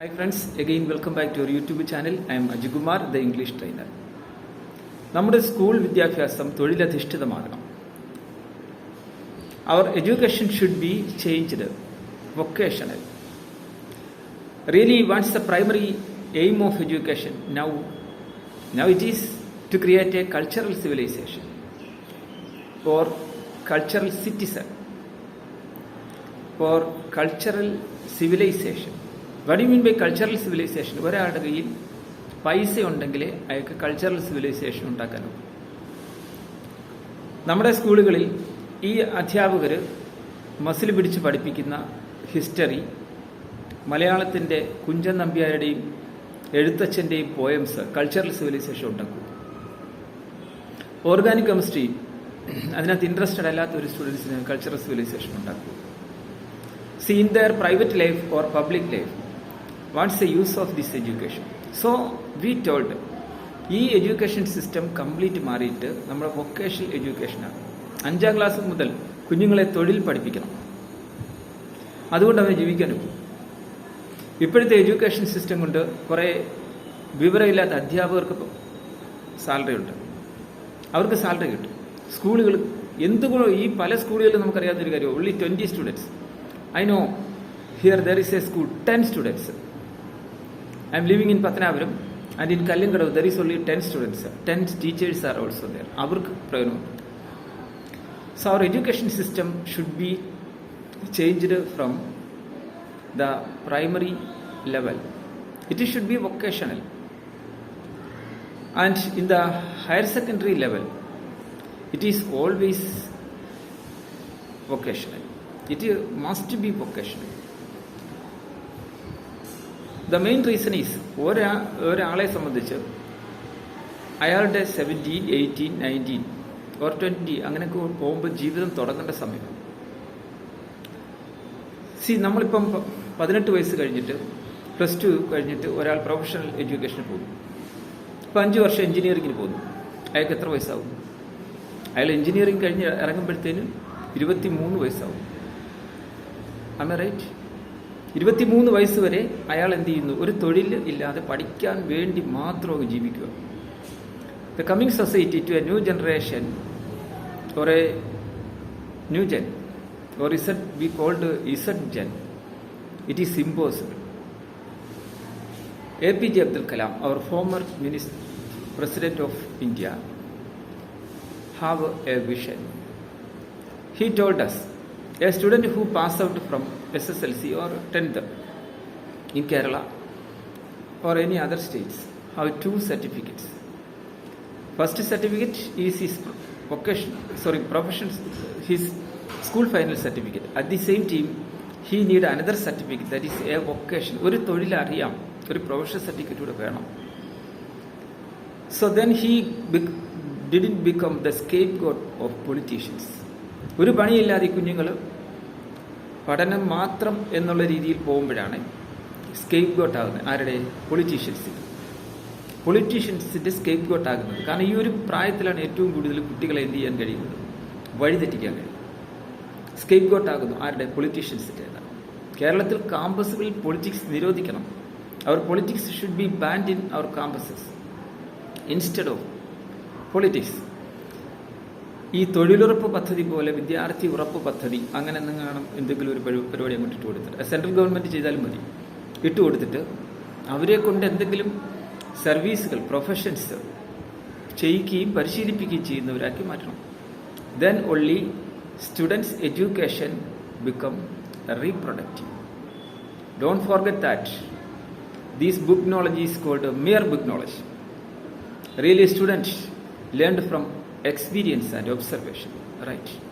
Hi friends, again welcome back to our YouTube channel. I am Ajikumar, the English trainer. നമ്മുടെ school വിദ്യാഭ്യാസം തൊഴിലധിഷ്ഠിതമാകണം our education should be changed vocational really what's the primary aim of education now now it is to create a cultural civilisation or cultural citizen for cultural civilisation what you mean by cultural civilisation ഒരാളുടെ കയ്യിൽ പൈസ ഉണ്ടെങ്കിൽ അയാൾക്ക് cultural civilisation ഉണ്ടാക്കാനും നമ്മുടെ സ്കൂളുകളിൽ ഈ അധ്യാപകർ മസിൽ പിടിച്ച് പഠിപ്പിക്കുന്ന ഹിസ്റ്ററി മലയാളത്തിന്റെ കുഞ്ചൻ നമ്പ്യാരുടെയും എഴുത്തച്ഛന്റെയും പോയംസ് കൾച്ചറൽ സിവിലൈസേഷൻ ഉണ്ടാക്കും. ഓർഗാനിക് കെമിസ്ട്രി അതിനകത്ത് ഇൻട്രസ്റ്റഡ് അല്ലാത്ത ഒരു സ്റ്റുഡൻസിന് കൾച്ചറൽ സിവിലൈസേഷൻ ഉണ്ടാക്കും. Seen their private life or public public life the use of this education so we told ഈ എഡ്യൂക്കേഷൻ സിസ്റ്റം കംപ്ലീറ്റ് മാറിയിട്ട് നമ്മുടെ വൊക്കേഷണൽ എഡ്യൂക്കേഷനാണ് അഞ്ചാം ക്ലാസ് മുതൽ കുഞ്ഞുങ്ങളെ തൊഴിൽ പഠിപ്പിക്കണം. അതുകൊണ്ട് അവന് ജീവിക്കാൻ പോകും ഇപ്പോഴത്തെ എഡ്യൂക്കേഷൻ സിസ്റ്റം കൊണ്ട് കുറേ വിവരമില്ലാത്ത അധ്യാപകർക്ക് സാലറി ഉണ്ട്. അവർക്ക് സാലറി കിട്ടും. സ്കൂളുകൾ എന്തുകൊണ്ട് ഈ പല സ്കൂളുകളിലും നമുക്കറിയാത്തൊരു കാര്യം ഉള്ളി twenty students I know here there is a school, 10 students. I'm living in Patnavaram and in Kalyangadu there is only 10 students, 10 teachers are also there. So our education system should be changed from the primary level. It should be vocational. And in the higher secondary level, it is always vocational. It must be vocational. The main reason is ഒരാ ഒരാളെ സംബന്ധിച്ച് അയാളുടെ seventeen eighteen nineteen or twenty അങ്ങനെയൊക്കെ പോകുമ്പോൾ ജീവിതം തുടങ്ങേണ്ട സമയം. C നമ്മളിപ്പം പതിനെട്ട് വയസ്സ് കഴിഞ്ഞിട്ട് പ്ലസ് ടു കഴിഞ്ഞിട്ട് ഒരാൾ പ്രൊഫഷണൽ എഡ്യൂക്കേഷന് പോകുന്നു. ഇപ്പം അഞ്ച് വർഷം എഞ്ചിനീയറിങ്ങിന് പോകുന്നു. അയാൾക്ക് എത്ര വയസ്സാവും? അയാൾ എഞ്ചിനീയറിംഗ് കഴിഞ്ഞ് ഇറങ്ങുമ്പോഴത്തേനും ഇരുപത്തി മൂന്ന് വയസ്സാവും അമ റൈറ്റ് ഇരുപത്തിമൂന്ന് വയസ്സ് വരെ അയാൾ എന്ത് ചെയ്യുന്നു? ഒരു തൊഴിൽ ഇല്ലാതെ പഠിക്കാൻ വേണ്ടി മാത്രം ജീവിക്കുക. The coming society to a new generation or a new gen or Z be called Z gen it is impossible A P J Abdul Kalam our former minister president of India have a vision he told us a student who passed out from SSLC or 10th in Kerala or any other states have two certificates. First certificate is his vocation, sorry, profession, his school final certificate. At the same time, he need another certificate that is a vocation. ഒരു തൊഴിൽ അറിയാം ഒരു professional certificate കൂടെ വേണം so then he didn't become the scapegoat of politicians ഒരു പണിയില്ലാതെ ഈ കുഞ്ഞുങ്ങൾ പഠനം മാത്രം എന്നുള്ള രീതിയിൽ പോകുമ്പോഴാണ് സ്കേപ്പ് ഗോട്ട് ആകുന്നത്. ആരുടെ? പൊളിറ്റീഷ്യൻസിന്റെ പൊളിറ്റീഷ്യൻസിന്റെ സ്കേപ്പ് ഗോട്ട് ആകുന്നത്. കാരണം ഈ ഒരു പ്രായത്തിലാണ് ഏറ്റവും കൂടുതൽ കുട്ടികളെ എന്ത് ചെയ്യാൻ കഴിയുന്നത്? വഴിതെറ്റിക്കാൻ കഴിയും സ്കേപ്പ് ഗോട്ട് ആകുന്നു. ആരുടെ? പൊളിറ്റീഷ്യൻസിന്റെ കേരളത്തിൽ കാമ്പസുകളിൽ പൊളിറ്റിക്സ് നിരോധിക്കണം. Our politics should be banned in our campuses instead of politics ഈ തൊഴിലുറപ്പ് പദ്ധതി പോലെ വിദ്യാർത്ഥി ഉറപ്പ് പദ്ധതി അങ്ങനെ എന്തെങ്കിലും എന്തെങ്കിലും ഒരു പരിപാടി അങ്ങോട്ട് ഇട്ട് കൊടുത്തിട്ട്. സെൻട്രൽ ഗവൺമെന്റ് ചെയ്താലും മതി. ഇട്ട് കൊടുത്തിട്ട് അവരെ കൊണ്ട് എന്തെങ്കിലും സർവീസുകൾ പ്രൊഫഷൻസ് ചെയ്യിക്കുകയും പരിശീലിപ്പിക്കുകയും ചെയ്യുന്നവരാക്കി മാറ്റണം. Then only students education become reproductive don't forget that these book knowledge is called mere book knowledge really students learned from experience and observation. Right